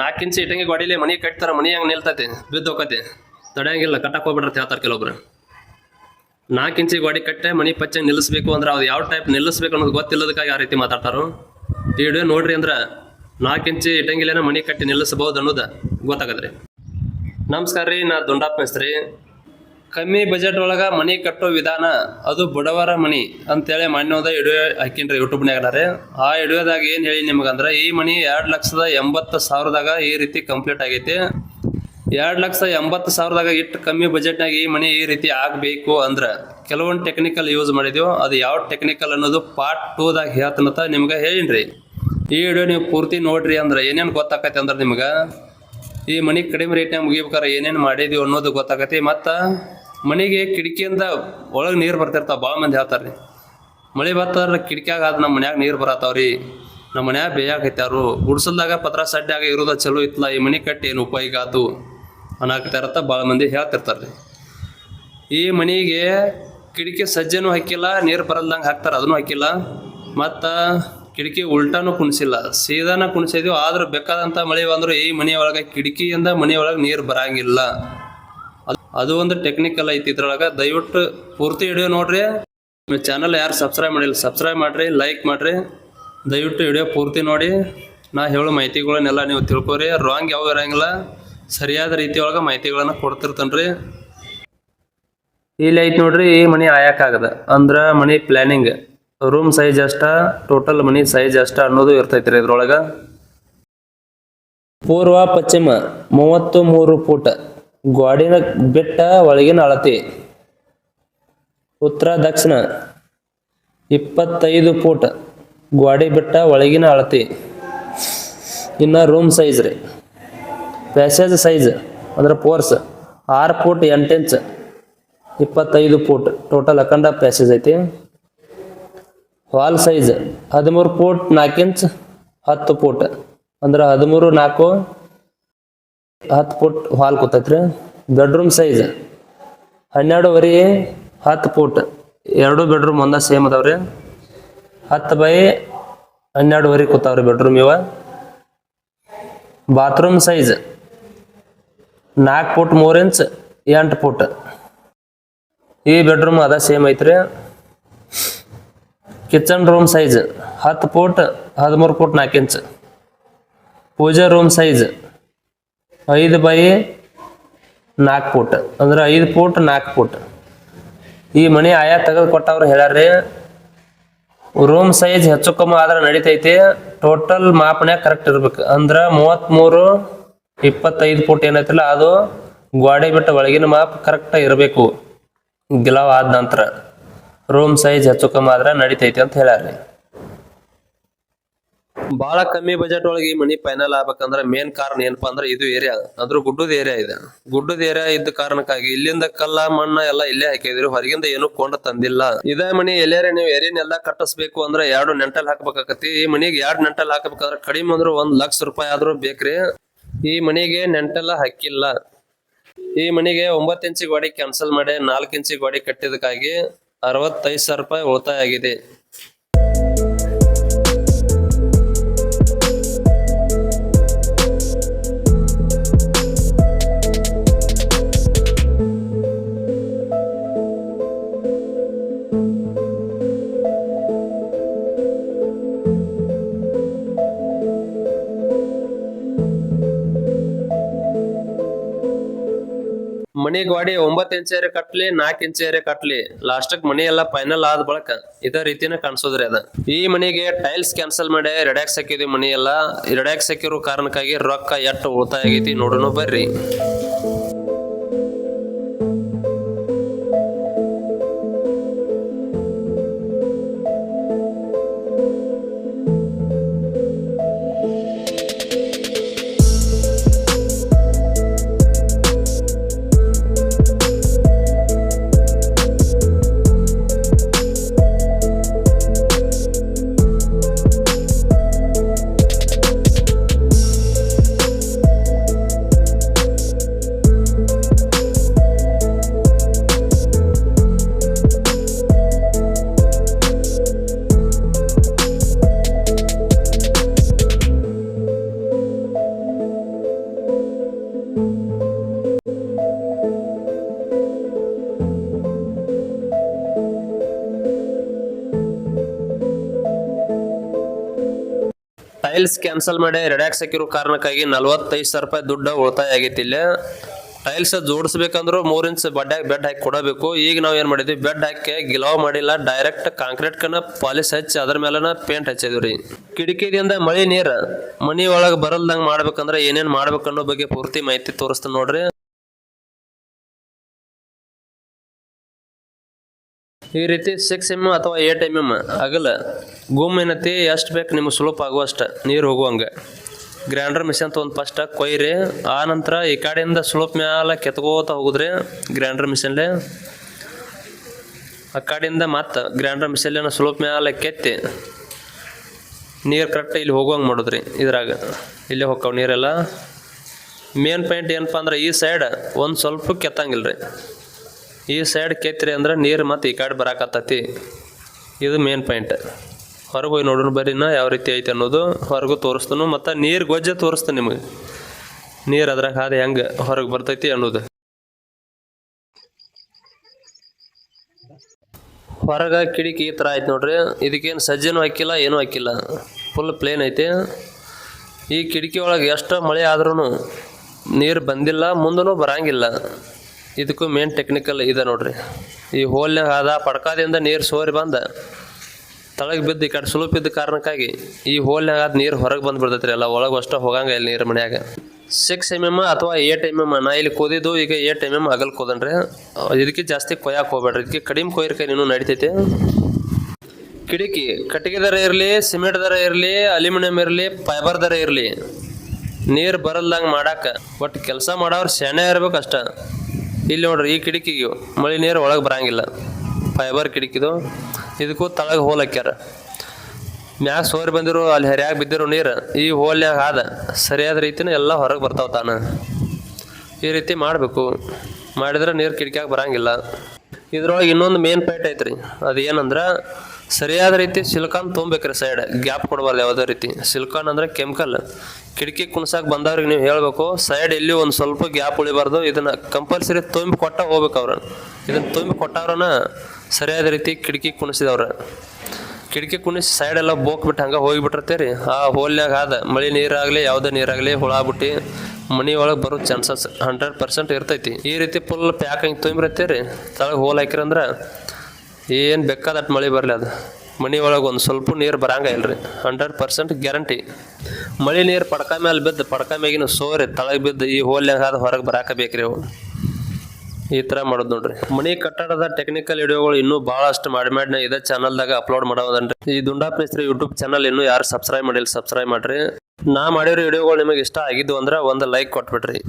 ನಾಲ್ಕು ಇಂಚ್ ಇಟ್ಟಂಗಿ ಗೋಡಿಲಿ ಮನೆ ಕಟ್ತಾರ, ಮನಿ ಹಂಗೆ ನಿಲ್ತೈತಿ ಬಿದ್ದು ಹೋಗತಿ ತಡೆಯಂಗಿಲ್ಲ, ಕಟ್ಟಕ್ಕೆ ಹೋಗ್ಬಿಟ್ರೆ ಹೇಳ್ತಾರೆ ಕೆಲವೊಬ್ರು. ನಾಲ್ಕು ಇಂಚಿ ಗೋಡಿ ಕಟ್ಟೆ, ಮನಿ ಪಚ್ಚೆ ನಿಲ್ಲಿಸ್ಬೇಕು ಅಂದ್ರೆ ಅವ್ರು ಯಾವ ಟೈಪ್ ನಿಲ್ಲಿಸ್ಬೇಕು ಅನ್ನೋದು ಗೊತ್ತಿಲ್ಲದಕ್ಕಾಗಿ ಆ ರೀತಿ ಮಾತಾಡ್ತಾರೋ? ಈ ನೋಡ್ರಿ ಅಂದ್ರೆ ನಾಲ್ಕು ಇಂಚಿ ಇಟ್ಟಂಗಿಲೇನ ಮನಿ ಕಟ್ಟಿ ನಿಲ್ಲಿಸಬಹುದು ಅನ್ನೋದು ಗೊತ್ತಾಗದ್ರಿ ನಮಸ್ಕಾರ ರೀ, ನಾ ದೊಂಡಾಪ್ ಮೇಸ್ತ್ರಿ. ಕಮ್ಮಿ ಬಜೆಟ್ ಒಳಗ ಮನಿ ಕಟ್ಟೋ ವಿಧಾನ, ಅದು ಬಡವರ ಮನಿ ಅಂತೇಳಿ ಮಾನ್ಯವಾದ ವಿಡಿಯೋ ಹಾಕಿನ್ರಿ ಯೂಟ್ಯೂಬ್ ರೀ ಆ ವಿಡಿಯೋದಾಗ ಏನು ಹೇಳಿ ನಿಮ್ಗಂದ್ರೆ, ಈ ಮನಿ ಎರಡ್ ಲಕ್ಷದ ಎಂಬತ್ತು ಸಾವಿರದಾಗ ಈ ರೀತಿ ಕಂಪ್ಲೀಟ್ ಆಗೈತಿ. ಎರಡ್ ಲಕ್ಷ ಎಂಬತ್ತು ಸಾವಿರದಾಗ ಇಟ್ಟು ಕಮ್ಮಿ ಬಜೆಟ್ನಾಗ ಈ ಮನಿ ಈ ರೀತಿ ಆಗಬೇಕು ಅಂದ್ರೆ ಕೆಲವೊಂದು ಟೆಕ್ನಿಕಲ್ ಯೂಸ್ ಮಾಡಿದ್ವಿ. ಅದು ಯಾವ ಟೆಕ್ನಿಕಲ್ ಅನ್ನೋದು ಪಾರ್ಟ್ ಟೂದಾಗ ಹೇಳ್ತನಂತ ನಿಮ್ಗೆ ಹೇಳಿನ್ರಿ. ಈ ವಿಡಿಯೋ ನೀವು ಪೂರ್ತಿ ನೋಡ್ರಿ ಅಂದ್ರೆ ಏನೇನು ಗೊತ್ತಾಕೈತಿ ಅಂದ್ರೆ ನಿಮ್ಗೆ. ಈ ಮನಿ ಕಡಿಮೆ ರೇಟ್ನಾಗ ಮುಗಿಬೇಕಾರೆ ಏನೇನು ಮಾಡಿದೀವಿ ಅನ್ನೋದು ಗೊತ್ತಾಗತಿ ಮತ್ತು ಮನೆಗೆ ಕಿಟಕಿಯಿಂದ ಒಳಗೆ ನೀರು ಬರ್ತಿರ್ತಾವ ಭಾಳ ಮಂದಿ ಹೇಳ್ತಾರೆ ಮಳೆ ಬರ್ತಾರ, ಕಿಟಕಿಯಾಗ ಅದು ನಮ್ಮ ಮನ್ಯಾಗ ನೀರು ಬರತ್ತಾವ್ರಿ ನಮ್ಮ ಮನ್ಯಾಗ ಬೇಯಾಗೈತಾರು ಗುಡ್ಸಲ್ದಾಗ ಪತ್ರ ಸಡ್ಡಾಗ ಇರೋದ ಚಲೋ ಇತ್ತಲ್ಲ ಈ ಮನೆ ಕಟ್ಟಿ ಏನು ಉಪಯೋಗ ಆತು ಅನ್ನಕತ್ತಾರತ್ತ ಭಾಳ ಮಂದಿ ಹೇಳ್ತಿರ್ತಾರೆ ಈ ಮನೆಗೆ ಕಿಟಕಿ ಸಜ್ಜೆನೂ ಹಾಕಿಲ್ಲ, ನೀರು ಬರಲ್ದಂಗೆ ಹಾಕ್ತಾರೆ, ಅದನ್ನು ಹಾಕಿಲ್ಲ. ಮತ್ತು ಕಿಟಕಿ ಉಲ್ಟಾನು ಕುಣಿಸಿಲ್ಲ. ಸೀದಾನ ಕುಣಿಸಿದ್ವಿ, ಆದ್ರೆ ಬೇಕಾದಂಥ ಮಳೆ ಬಂದರೂ ಈ ಮನೆ ಒಳಗೆ ಕಿಟಕಿಯಿಂದ ಮನೆ ಒಳಗೆ ನೀರು ಬರಂಗಿಲ್ಲ. ಅದು ಒಂದು ಟೆಕ್ನಿಕಲ್ ಐತಿ ಇದ್ರೊಳಗೆ. ದಯವಿಟ್ಟು ಪೂರ್ತಿ ವಿಡಿಯೋ ನೋಡ್ರಿ. ಚಾನಲ್ ಯಾರು ಸಬ್ಸ್ಕ್ರೈಬ್ ಮಾಡಿಲ್ಲ ಸಬ್ಸ್ಕ್ರೈಬ್ ಮಾಡಿರಿ ಲೈಕ್ ಮಾಡಿರಿ. ದಯವಿಟ್ಟು ವಿಡಿಯೋ ಪೂರ್ತಿ ನೋಡಿ. ನಾ ಹೇಳೋ ಮಾಹಿತಿಗಳನ್ನೆಲ್ಲ ನೀವು ತಿಳ್ಕೊರಿ. ರಾಂಗ್ ಯಾವ ಇರಂಗಿಲ್ಲ. ಸರಿಯಾದ ರೀತಿಯೊಳಗೆ ಮಾಹಿತಿಗಳನ್ನು ಕೊಡ್ತಿರ್ತಾನೆ ರೀ ಇಲ್ಲಿ ಐತಿ ನೋಡ್ರಿ, ಈ ಮನಿ ಆಯಕ್ಕಾಗದ ಅಂದ್ರೆ ಮನಿ ಪ್ಲಾನಿಂಗ್ ರೂಮ್ ಸೈಜ್ ಅಷ್ಟ ಟೋಟಲ್ ಮನಿ ಸೈಜ್ ಅಷ್ಟ ಅನ್ನೋದು ಇರ್ತೈತಿ ರೀ ಇದ್ರೊಳಗೆ. ಪೂರ್ವ, ಪಶ್ಚಿಮ ಮೂವತ್ತು ಮೂರು ಫೂಟ್. ಗ್ವಾಡಿನ ಬಿಟ್ಟ ಒಳಗಿನ ಅಳತಿ. ಉತ್ತರ ದಕ್ಷಿಣ. ಇಪ್ಪತ್ತೈದು ಫೂಟ್ ಗ್ವಾಡಿ ಬಿಟ್ಟ ಒಳಗಿನ ಅಳತಿ. ಇನ್ನು ರೂಮ್ ಸೈಜ್ ರೀ. ಪ್ಯಾಸೇಜ್ ಸೈಜ್ ಅಂದ್ರೆ ಪೋರ್ಸ್ ಆರು ಫೂಟ್ ಎಂಟು ಇಂಚ್ ಇಪ್ಪತ್ತೈದು ಫೂಟ್ ಟೋಟಲ್ ಅಖಂಡ ಪ್ಯಾಸೇಜ್ ಐತಿ. ಹಾಲ್ ಸೈಜ್ ಹದಿಮೂರು ಫೂಟ್ ನಾಲ್ಕು ಇಂಚ್ ಹತ್ತು ಫೂಟ್ ಅಂದ್ರೆ ಹದಿಮೂರು ನಾಲ್ಕು, ಹತ್ತು ಫುಟ್ ಹಾಲ್ ಕೂತೈತ್ರಿ. ಬೆಡ್ರೂಮ್ ಸೈಜ್ ಹನ್ನೆರಡುವರೆ ಹತ್ತು ಫೂಟ್. ಎರಡು ಬೆಡ್ರೂಮ್ ಒಂದ ಸೇಮ್ ಅದಾವ್ರಿ. ಹತ್ತು ಬೈ ಹನ್ನೆರಡುವರೆ ಕೂತಾವ್ರಿ ಬೆಡ್ರೂಮ್ ಇವ. ಬಾತ್ರೂಮ್ ಸೈಜ್ ನಾಲ್ಕು ಫುಟ್ ಮೂರು ಇಂಚ್ ಎಂಟು ಫುಟ್. ಈ ಬೆಡ್ರೂಮ್ ಅದ ಸೇಮ್ ಐತ್ರಿ. ಕಿಚನ್ ರೂಮ್ ಸೈಜ್ ಹತ್ತು ಫೂಟ್, ಹದಿಮೂರು ಫುಟ್ ನಾಲ್ಕು ಇಂಚ್ ಪೂಜಾ ರೂಮ್ ಸೈಜ್ ಐದು ಬೈ ನಾಲ್ಕು ಫೂಟ್ ಅಂದ್ರೆ ಐದು ಫೂಟ್ ನಾಲ್ಕು ಫೂಟ್ ಈ ಮನೆ ಆಯಾ ತೆಗೆದು ಕೊಟ್ಟವ್ರು ಹೇಳ್ಯಾರ್ರಿ ರೂಮ್ ಸೈಜ್ ಹೆಚ್ಚು ಕಮ್ಮಿ ಆದ್ರೆ ನಡಿತೈತಿ ಟೋಟಲ್ ಮಾಪನೆ ಕರೆಕ್ಟ್ ಇರ್ಬೇಕು. ಅಂದ್ರೆ ಮೂವತ್ತ್ಮೂರು ಇಪ್ಪತ್ತೈದು ಫೂಟ್ ಏನೈತಿಲ್ಲ, ಅದು ಗೋಡೆ ಬಿಟ್ಟು ಒಳಗಿನ ಮಾಪ್ ಕರೆಕ್ಟ್ ಇರಬೇಕು. ಗಿಲಾವ್ ಆದ ನಂತರ. ರೂಮ್ ಸೈಜ್ ಹೆಚ್ಚು ಕಮ್ಮಿ ಆದ್ರೆ ನಡಿತೈತಿ ಅಂತ ಹೇಳ್ಯಾರ್ರಿ. ಬಹಳ ಕಮ್ಮಿ ಬಜೆಟ್ ಒಳಗೆ ಈ ಮನಿ ಫೈನಲ್ ಆಗ್ಬೇಕಂದ್ರೆ ಮೇನ್ ಕಾರಣ ಏನಪ್ಪಾ ಅಂದ್ರೆ ಇದು ಏರಿಯಾ ಅಂದ್ರೆ ಗುಡ್ಡದ ಏರಿಯಾ ಇದೆ. ಗುಡ್ಡದ ಏರಿಯಾ ಇದ್ದ ಕಾರಣಕ್ಕಾಗಿ ಇಲ್ಲಿಂದ ಕಲ್ಲ, ಮಣ್ಣ ಎಲ್ಲ ಇಲ್ಲೇ ಹಾಕಿದ್ರು ಹೊರಗಿಂದ ಏನು ಕೊಂಡ ತಂದಿಲ್ಲ. ಇದೇ ಮನಿ ಎಲ್ಲಾರ ನೀವು ಏರಿಯನೆಲ್ಲ ಕಟ್ಟಿಸ್ಬೇಕು ಅಂದ್ರೆ ಎರಡು ನೆಂಟಲ್ ಹಾಕ್ಬೇಕಾಕತಿ ಈ ಮನಿಗೆ ಎರಡು ನೆಂಟಲ್ ಹಾಕಬೇಕಂದ್ರೆ ಕಡಿಮೆ ಅಂದ್ರೆ ಒಂದ್ ಲಕ್ಷ ರೂಪಾಯಿ ಆದ್ರೂ ಬೇಕ್ರಿ. ಈ ಮನಿಗೆ ನೆಂಟೆಲ್ಲ ಹಾಕಿಲ್ಲ. ಈ ಮನಿಗೆ ಒಂಬತ್ತು ಇಂಚಿ ಗೋಡೆ ಕ್ಯಾನ್ಸಲ್ ಮಾಡಿ ನಾಲ್ಕು ಇಂಚಿ ಗೋಡೆ ಕಟ್ಟಿದಕ್ಕಾಗಿ ಅರವತ್ತೈದು ಸಾವಿರ ರೂಪಾಯಿ ಉಳಿತಾಯ ಆಗಿದೆ. ಮನಿ ಒಂಬತ್ ಒಂಬತ್ತು ಇಂಚೇರಿ ಕಟ್ಲಿ ಇಂಚ ಇಂಚೇರಿ ಕಟ್ಲಿ. ಲಾಸ್ಟಕ್ ಮನಿ ಎಲ್ಲ ಫೈನಲ್ ಆದ ಬಳಕ ಇದೇ ರೀತಿನ ಕಾಣಿಸೋದ್ರಿ ಅದ. ಈ ಮನಿಗೆ ಟೈಲ್ಸ್ ಕ್ಯಾನ್ಸಲ್ ಮಾಡಿ ರೆಡ್ಯಾಕ್ಸ್ ಹಾಕಿದ್ವಿ ಮನಿ ಎಲ್ಲ. ರೆಡ್ಯಾಕ್ಸ್ ಹಾಕಿರೋ ಕಾರಣಕ್ಕಾಗಿ ರೊಕ್ಕ ಎಟ್ಟು ಉಳಿತಾಯ ಆಗೈತಿ ನೋಡೋಣ ಬರ್ರಿ. ಟೈಲ್ಸ್ ಕ್ಯಾನ್ಸಲ್ ಮಾಡಿ ರೆಡ್ಯಾಕ್ಸ್ ಹಾಕಿರೋ ಕಾರಣಕ್ಕಾಗಿ ನಲ್ವತ್ತೈದು ಸಾವಿರ ರೂಪಾಯಿ ದುಡ್ಡು ಉಳಿತಾಯ ಆಗೈತಿ ಇಲ್ಲಿ. ಟೈಲ್ಸ್ ಜೋಡಿಸ್ಬೇಕಂದ್ರೂ ಮೂರು ಇಂಚ್ ಬಡ್ಡ್ಯಾಗ ಬೆಡ್ ಹಾಕಿ ಕೊಡಬೇಕು. ಈಗ ನಾವು ಏನು ಮಾಡಿದ್ವಿ? ಬೆಡ್ ಹಾಕಿ ಗಿಲಾವ್ ಮಾಡಿಲ್ಲ ಡೈರೆಕ್ಟ್ ಕಾಂಕ್ರೀಟ್ ಕನ್ನ ಪಾಲಿಶ್ ಹಚ್ಚಿ ಅದ್ರ ಮೇಲನ ಪೇಂಟ್ ಹಚ್ಚಿದ್ವಿ ರೀ. ಕಿಟಕಿದಿಂದ ಮಳೆ ನೀರು ಮನಿ ಒಳಗೆ ಬರಲ್ದಂಗೆ ಮಾಡ್ಬೇಕಂದ್ರೆ ಏನೇನು ಮಾಡ್ಬೇಕನ್ನೋ ಬಗ್ಗೆ ಪೂರ್ತಿ ಮಾಹಿತಿ ತೋರಿಸ್ತೀನಿ ನೋಡ್ರಿ. ಈ ರೀತಿ ಸಿಕ್ಸ್ ಎಂ ಅಥವಾ ಏಟ್ ಎಂ ಎಂ ಅಗಲ ಗುಮ್ ಏನತಿ ಎಷ್ಟು ಬೇಕು ನಿಮ್ಗೆ ಸುಲಭ ಆಗುವಷ್ಟ ನೀರು ಹೋಗುವಂಗೆ. ಗ್ರ್ಯಾಂಡರ್ ಮಿಷನ್ ತೊಗೊಂಡು ಫಸ್ಟ್ ಕೊಯ್ರಿ ಆ ನಂತರ ಈ ಕಡೆಯಿಂದ ಸುಲಭ ಮ್ಯಾಲ ಕೆತ್ಕೋತ ಹೋಗಿದ್ರಿ ಗ್ರ್ಯಾಂಡರ್ ಮಿಷನ್ಲೆ ಆ ಕಡೆಯಿಂದ ಮತ್ತೆ ಗ್ರ್ಯಾಂಡರ್ ಮಿಷನ್ಲೇನ ಸುಲಭ ಮ್ಯಾಲೆ ಕೆತ್ತಿ ನೀರು ಕರೆಕ್ಟ್ ಇಲ್ಲಿ ಹೋಗುವಂಗೆ ಮಾಡಿದ್ರಿ ಇದ್ರಾಗ. ಇಲ್ಲೇ ಹೋಗ್ತಾವೆ ನೀರೆಲ್ಲ. ಮೇನ್ ಪಾಯಿಂಟ್ ಏನಪ್ಪ ಅಂದ್ರೆ ಈ ಸೈಡ್ ಒಂದು ಸ್ವಲ್ಪ ಕೆತ್ತಂಗಿಲ್ಲ ರೀ ಈ ಸೈಡ್ ಕೆತ್ತಿರಿ ಅಂದ್ರೆ ನೀರು ಮತ್ತೆ ಈ ಕಡೆ ಬರಾಕತ್ತತಿ. ಇದು ಮೇನ್ ಪಾಯಿಂಟ್ ಹೊರಗೆ ಹೋಗಿ ನೋಡೋಣ ಬರೀನ ಯಾವ ರೀತಿ ಐತೆ ಅನ್ನೋದು ಹೊರಗೂ ತೋರಿಸ್ತಾನು ಮತ್ತು ನೀರು ಗೊಜ್ಜೆ ತೋರಿಸ್ತಾನೆ ನಿಮಗೆ. ನೀರು ಅದ್ರಾಗ ಹಾದಿ ಹೆಂಗೆ ಹೊರಗೆ ಬರ್ತೈತಿ ಅನ್ನೋದು. ಹೊರಗೆ ಕಿಡಿಕಿ ಈ ಥರ ಐತೆ ನೋಡ್ರಿ. ಇದಕ್ಕೇನು ಸಜ್ಜೆನೂ ಹಾಕಿಲ್ಲ, ಏನೂ ಹಾಕಿಲ್ಲ. ಫುಲ್ ಪ್ಲೇನ್ ಐತಿ. ಈ ಕಿಟಕಿ ಒಳಗೆ ಎಷ್ಟು ಮಳೆ ಆದ್ರೂ ನೀರು ಬಂದಿಲ್ಲ ಮುಂದೂ ಬರಂಗಿಲ್ಲ. ಇದಕ್ಕೂ ಮೇನ್ ಟೆಕ್ನಿಕಲ್ ಇದೆ ನೋಡ್ರಿ. ಈ ಹೋಲ್ನಾಗ ಆದ ಪಡ್ಕಾದಿಂದ ನೀರು ಸೋರಿ ಬಂದ, ತಳಗೆ ಬಿದ್ದು ಈ ಕಡೆ ಸುಲಭ ಇದ್ದ ಕಾರಣಕ್ಕಾಗಿ ಈ ಹೋಲ್ನಾಗ ಆದ ನೀರು ಹೊರಗೆ ಬಂದು ಬಿಡ್ತೈತ್ರಿ ಎಲ್ಲ, ಒಳಗೆ ಅಷ್ಟು ಹೋಗಂಗ ಇಲ್ಲಿ ನೀರು ಮನ್ಯಾಗ. ಸಿಕ್ಸ್ ಎಂ ಎಂ ಅಥವಾ ಏಟ್ ಎಂ ಎಂ ನಾ ಇಲ್ಲಿ ಕೋದಿದ್ದು ಈಗ ಏಟ್ ಎಂ ಎಂ ಅಗಲ್ ಕುದನ್ರಿ. ಇದಕ್ಕೆ ಜಾಸ್ತಿ ಕೊಯ್ಯಾಕ ಹೋಗ್ಬೇಡ್ರಿ, ಇದಕ್ಕೆ ಕಡಿಮೆ ಕೊಯ್ರಿಕಾಯಿ ನೀನು ನಡಿತೈತಿ. ಕಿಟಕಿ, ಕಟ್ಟಿಗೆ ದರ ಇರಲಿ, ಸಿಮೆಂಟ್ ದರ ಇರಲಿ, ಅಲ್ಯೂಮಿನಿಯಂ ಇರಲಿ, ಫೈಬರ್ ದರ ಇರಲಿ, ನೀರು ಬರಲ್ದಂಗೆ ಮಾಡಾಕ ಬಟ್ ಕೆಲಸ ಮಾಡೋರು ಸೆಣೆ ಇರ್ಬೇಕು ಅಷ್ಟ. ಇಲ್ಲಿ ನೋಡ್ರಿ, ಈ ಕಿಟಕಿಗೆ ಮಳೆ ನೀರು ಒಳಗೆ ಬರಂಗಿಲ್ಲ. ಫೈಬರ್ ಕಿಟಕಿದು. ಇದಕ್ಕೂ ತಳಗೆ ಹೋಲ್ ಹಾಕ್ಯಾರ. ಮ್ಯಾಗ ಸೋರಿ ಬಂದಿರೋ, ಅಲ್ಲಿ ಹರಿಯಾಗಿ ಬಿದ್ದಿರೋ ನೀರು ಈ ಹೋಲ್ನ್ಯಾಗ ಆದ. ಸರಿಯಾದ ರೀತಿನ ಎಲ್ಲ ಹೊರಗೆ ಬರ್ತಾವ ತಾನ. ಈ ರೀತಿ ಮಾಡಬೇಕು. ಮಾಡಿದ್ರೆ ನೀರು ಕಿಟಕಿಯಾಗಿ ಬರಂಗಿಲ್ಲ. ಇದ್ರೊಳಗೆ ಇನ್ನೊಂದು ಮೇನ್ ಪಾಯಿಂಟ್ ಐತ್ರಿ. ಅದು ಏನಂದ್ರೆ ಸರಿಯಾದ ರೀತಿ ಸಿಲ್ಕಾನ್ ತೊಗೊಬೇಕ್ರಿ ಸೈಡ್ ಗ್ಯಾಪ್ ಕೊಡಬಾರ್ದು ಯಾವುದೇ ರೀತಿ. ಸಿಲ್ಕಾನ್ ಅಂದ್ರೆ ಕೆಮಿಕಲ್. ಕಿಟಕಿ ಕುಣ್ಸಕ್ಕೆ ಬಂದವ್ರಿಗೆ ನೀವು ಹೇಳ್ಬೇಕು ಸೈಡ್ ಎಲ್ಲಿ ಒಂದು ಸ್ವಲ್ಪ ಗ್ಯಾಪ್ ಉಳಿಬಾರ್ದು. ಇದನ್ನು ಕಂಪಲ್ಸರಿ ತುಂಬಿ ಕೊಟ್ಟ ಹೋಗ್ಬೇಕು ಅವ್ರ ಇದನ್ನು ತುಂಬಿ ಕೊಟ್ಟವ್ರನ್ನ ಸರಿಯಾದ ರೀತಿ ಕಿಟಕಿ ಕುಣಿಸಿದವ್ರ. ಕಿಟಕಿ ಕುಣಿಸಿ ಸೈಡ್ ಎಲ್ಲ ಬೋಕ್ಬಿಟ್ಟು ಹಂಗೆ ಹೋಗಿಬಿಟ್ಟಿರ್ತೀರಿ. ಆ ಹೋಲ್ನಾಗ ಆದ ಮಳೆ ನೀರಾಗಲಿ, ಯಾವುದೇ ನೀರಾಗಲಿ, ಹುಳ ಬಿಟ್ಟು ಮನಿ ಒಳಗೆ ಬರೋ ಚಾನ್ಸಸ್ ಹಂಡ್ರೆಡ್ ಪರ್ಸೆಂಟ್ ಇರ್ತೈತಿ. ಈ ರೀತಿ ಫುಲ್ ಪ್ಯಾಕ್ ಹಂಗೆ ತುಂಬಿರ್ತೀರಿ ತಳಗೆ ಹೋಲ್ ಹಾಕಿರಂದ್ರೆ ಏನು ಬೇಕಾದಟ್ಟು ಮಳೆ ಬರಲಿ ಅದು. ಮನೆ ಒಳಗೆ ಒಂದು ಸ್ವಲ್ಪ ನೀರು ಬರಂಗ ಇಲ್ರಿ. ಹಂಡ್ರೆಡ್ ಪರ್ಸೆಂಟ್ ಗ್ಯಾರಂಟಿ ಮಳೆ ನೀರು ಪಡ್ಕ ಮೇಲೆ ಬಿದ್ದು, ಪಡ್ಕ ಮ್ಯಾಗಿನ ಸೋರಿ, ತಳಗೆ ಬಿದ್ದು ಈ ಹೋಲ್ನ್ಯಾಗ ಅದು ಹೊರಗೆ ಬರಾಕ ಬೇಕ್ರಿ ಅವು ಈ ಥರ ಮಾಡೋದು ನೋಡ್ರಿ. ಮನೆ ಕಟ್ಟಡದ ಟೆಕ್ನಿಕಲ್ ವಿಡಿಯೋಗಳು ಇನ್ನೂ ಭಾಳಷ್ಟು ಮಾಡಿ ಮಾಡಿ ಇದೇ ಚಾನಲ್ದಾಗ ಅಪ್ಲೋಡ್ ಮಾಡೋದನ್ರಿ ಈ ದುಂಡಾ ಮೇಸ್ತ್ರಿ ಯೂಟ್ಯೂಬ್ ಚಾನಲ್ ಇನ್ನೂ ಯಾರು ಸಬ್ಸ್ಕ್ರೈಬ್ ಮಾಡಿಲ್ಲ ಸಬ್ಸ್ಕ್ರೈಬ್ ಮಾಡ್ರಿ. ನಾ ಮಾಡಿರೋ ವಿಡಿಯೋಗಳು ನಿಮಗೆ ಇಷ್ಟ ಆಗಿದ್ದು ಅಂದ್ರೆ ಒಂದು ಲೈಕ್ ಕೊಟ್ಬಿಡ್ರಿ.